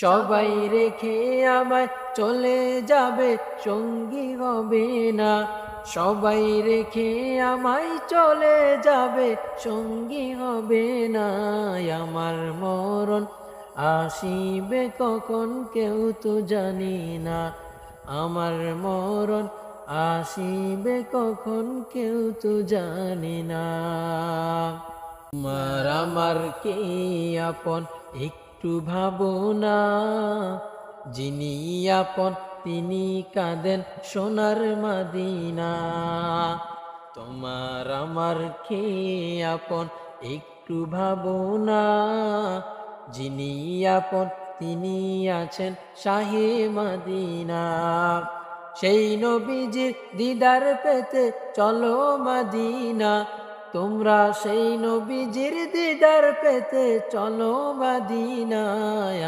সবাই রেখে আমায় চলে যাবে, সঙ্গী হবে না। সবাই রেখে আমায় চলে যাবে, সঙ্গী হবে না। আমার মরণ আসিবে কখন কেউ তো জানি না। আমার মরণ আসিবে কখন কেউ তো জানি না। তোমার আমার কে আপন? একটু ভাবো না। যিনি আপন, তিনি কাঁদেন সোনার মাদিনা। তোমার আমার কে আপন, একটু ভাবো না। যিনি আপন, তিনি আছেন শাহে মাদিনা। সেই নবীজির দিদার পেতে চলো মাদিনা। তোমরা সেই নবীজির দিদার পেতে চলো মাদিনায়।